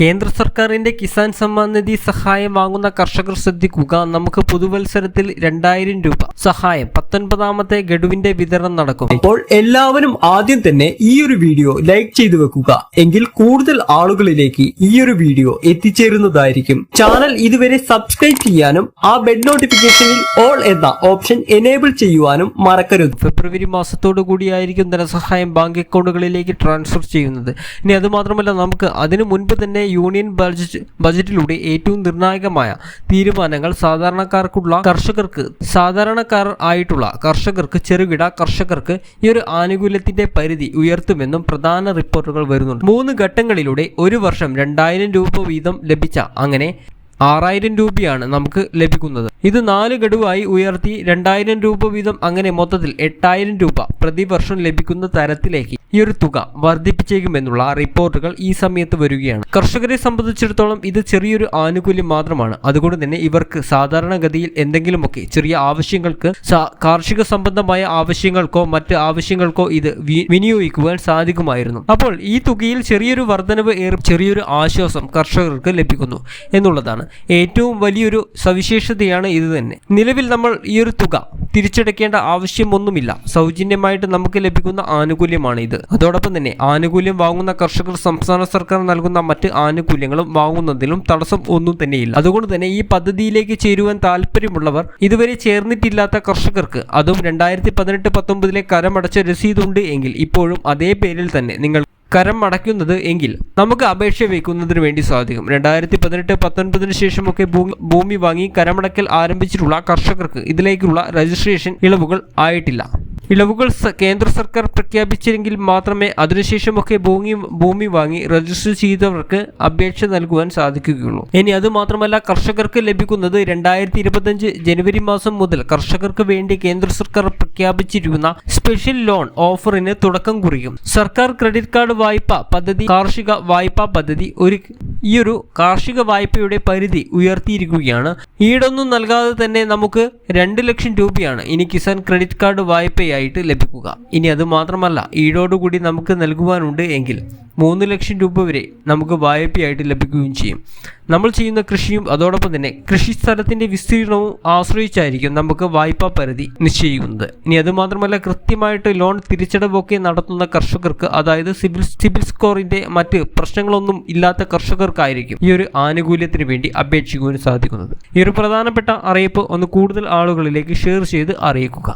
കേന്ദ്ര സർക്കാരിന്റെ കിസാൻ സമ്മാൻ നിധി സഹായം വാങ്ങുന്ന കർഷകർ ശ്രദ്ധിക്കുക. നമുക്ക് പുതുവത്സരത്തിൽ രണ്ടായിരം രൂപ സഹായം. പത്തൊൻപതാമത്തെ ഗഡുവിന്റെ വിതരണം നടക്കും. അപ്പോൾ എല്ലാവരും ആദ്യം തന്നെ ഈ ഒരു വീഡിയോ ലൈക്ക് ചെയ്തു വെക്കുക. എങ്കിൽ കൂടുതൽ ആളുകളിലേക്ക് ഈ ഒരു വീഡിയോ എത്തിച്ചേരുന്നതായിരിക്കും. ചാനൽ ഇതുവരെ സബ്സ്ക്രൈബ് ചെയ്യാനും ആ ബെഡ് നോട്ടിഫിക്കേഷനിൽ ഓൾ എന്ന ഓപ്ഷൻ എനേബിൾ ചെയ്യുവാനും മറക്കരുത്. ഫെബ്രുവരി മാസത്തോടു കൂടിയായിരിക്കും ധനസഹായം ബാങ്ക് അക്കൗണ്ടുകളിലേക്ക് ട്രാൻസ്ഫർ ചെയ്യുന്നത്. ഇനി അതുമാത്രമല്ല നമുക്ക് അതിനു മുൻപ് തന്നെ യൂണിയൻ ബഡ്ജറ്റ് ബജറ്റിലൂടെ ഏറ്റവും നിർണായകമായ തീരുമാനങ്ങൾ സാധാരണക്കാർക്കുള്ള കർഷകർക്ക് സാധാരണക്കാർ ആയിട്ടുള്ള കർഷകർക്ക് ചെറുകിട കർഷകർക്ക് ഈ ഒരു ആനുകൂല്യത്തിന്റെ പരിധി ഉയർത്തുമെന്നും പ്രധാന റിപ്പോർട്ടുകൾ വരുന്നുണ്ട്. മൂന്ന് ഘട്ടങ്ങളിലൂടെ ഒരു വർഷം രണ്ടായിരം രൂപ വീതം ലഭിച്ച അങ്ങനെ ആറായിരം രൂപയാണ് നമുക്ക് ലഭിക്കുന്നത്. ഇത് നാല് ഗഡുവായി ഉയർത്തി രണ്ടായിരം രൂപ വീതം അങ്ങനെ മൊത്തത്തിൽ എട്ടായിരം രൂപ പ്രതിവർഷം ലഭിക്കുന്ന തരത്തിലേക്ക് ഈ ഒരു തുക വർദ്ധിപ്പിച്ചേക്കുമെന്നുള്ള റിപ്പോർട്ടുകൾ ഈ സമയത്ത് വരികയാണ്. കർഷകരെ സംബന്ധിച്ചിടത്തോളം ഇത് ചെറിയൊരു ആനുകൂല്യം മാത്രമാണ്. അതുകൊണ്ട് തന്നെ ഇവർക്ക് സാധാരണഗതിയിൽ എന്തെങ്കിലുമൊക്കെ ചെറിയ ആവശ്യങ്ങൾക്ക് കാർഷിക സംബന്ധമായ ആവശ്യങ്ങൾക്കോ മറ്റ് ആവശ്യങ്ങൾക്കോ ഇത് വിനിയോഗിക്കുവാൻ സാധിക്കുമായിരുന്നു. അപ്പോൾ ഈ തുകയിൽ ചെറിയൊരു വർധനവ് ഏർ ചെറിയൊരു ആശ്വാസം കർഷകർക്ക് ലഭിക്കുന്നു എന്നുള്ളതാണ്. ഏറ്റവും വലിയൊരു സവിശേഷതയാണ് ഇത് തന്നെ. നിലവിൽ നമ്മൾ ഈ ഒരു തുക തിരിച്ചടയ്ക്കേണ്ട ആവശ്യമൊന്നുമില്ല. സൗജന്യമായിട്ട് നമുക്ക് ലഭിക്കുന്ന ആനുകൂല്യമാണ് ഇത്. അതോടൊപ്പം തന്നെ ആനുകൂല്യം വാങ്ങുന്ന കർഷകർ സംസ്ഥാന സർക്കാർ നൽകുന്ന മറ്റ് ആനുകൂല്യങ്ങളും വാങ്ങുന്നതിലും തടസ്സം ഒന്നും തന്നെയില്ല. അതുകൊണ്ട് തന്നെ ഈ പദ്ധതിയിലേക്ക് ചേരുവാൻ താല്പര്യമുള്ളവർ ഇതുവരെ ചേർന്നിട്ടില്ലാത്ത കർഷകർക്ക് അതും രണ്ടായിരത്തി പതിനെട്ട് പത്തൊമ്പതിലെ കരമടച്ച രസീതുണ്ട് എങ്കിൽ ഇപ്പോഴും അതേ പേരിൽ തന്നെ നിങ്ങൾ കരം അടയ്ക്കുന്നത് എങ്കിൽ നമുക്ക് അപേക്ഷ വയ്ക്കുന്നതിന് വേണ്ടി സാധിക്കും. രണ്ടായിരത്തി പതിനെട്ട് പത്തൊൻപതിന് ശേഷമൊക്കെ ഭൂമി വാങ്ങി കരമടക്കൽ ആരംഭിച്ചിട്ടുള്ള കർഷകർക്ക് ഇതിലേക്കുള്ള രജിസ്ട്രേഷൻ ഇളവുകൾ ആയിട്ടില്ല. ഇളവുകൾ കേന്ദ്ര സർക്കാർ പ്രഖ്യാപിച്ചില്ലെങ്കിൽ മാത്രമേ അതിനുശേഷമൊക്കെ ഭൂമി ഭൂമി വാങ്ങി രജിസ്റ്റർ ചെയ്തവർക്ക് അപേക്ഷ നൽകുവാൻ സാധിക്കുകയുള്ളൂ. ഇനി അത് മാത്രമല്ല കർഷകർക്ക് ലഭിക്കുന്നത് രണ്ടായിരത്തി ഇരുപത്തഞ്ച് ജനുവരി മാസം മുതൽ കർഷകർക്ക് വേണ്ടി കേന്ദ്ര സർക്കാർ പ്രഖ്യാപിച്ചിരിക്കുന്ന സ്പെഷ്യൽ ലോൺ ഓഫറിന് തുടക്കം കുറിക്കും സർക്കാർ ക്രെഡിറ്റ് കാർഡ് വായ്പ പദ്ധതി കാർഷിക വായ്പാ പദ്ധതി ഒരു ഈയൊരു കാർഷിക വായ്പയുടെ പരിധി ഉയർത്തിയിരിക്കുകയാണ്. ഈടൊന്നും നൽകാതെ തന്നെ നമുക്ക് രണ്ട് ലക്ഷം രൂപയാണ് ഇനി കിസാൻ ക്രെഡിറ്റ് കാർഡ് വായ്പയായിട്ട് ലഭിക്കുക. ഇനി അത് മാത്രമല്ല ഈടോടുകൂടി നമുക്ക് നൽകുവാനുണ്ട് എങ്കിൽ മൂന്ന് ലക്ഷം രൂപ വരെ നമുക്ക് വായ്പയായിട്ട് ലഭിക്കുകയും ചെയ്യും. നമ്മൾ ചെയ്യുന്ന കൃഷിയും അതോടൊപ്പം തന്നെ കൃഷി സ്ഥലത്തിന്റെ വിസ്തീർണവും ആശ്രയിച്ചായിരിക്കും നമുക്ക് വായ്പാ പരിധി നിശ്ചയിക്കുന്നത്. ഇനി അത് മാത്രമല്ല കൃത്യമായിട്ട് ലോൺ തിരിച്ചടവൊക്കെ നടത്തുന്ന കർഷകർക്ക് അതായത് സിവിൽ സിവിൽ സ്കോറിന്റെ മറ്റ് പ്രശ്നങ്ങളൊന്നും ഇല്ലാത്ത കർഷകർക്കായിരിക്കും ഈ ഒരു ആനുകൂല്യത്തിന് വേണ്ടി അപേക്ഷിക്കുവാൻ സാധിക്കുന്നത്. ഈ ഒരു പ്രധാനപ്പെട്ട അറിയിപ്പ് ഒന്ന് കൂടുതൽ ആളുകളിലേക്ക് ഷെയർ ചെയ്ത് അറിയിക്കുക.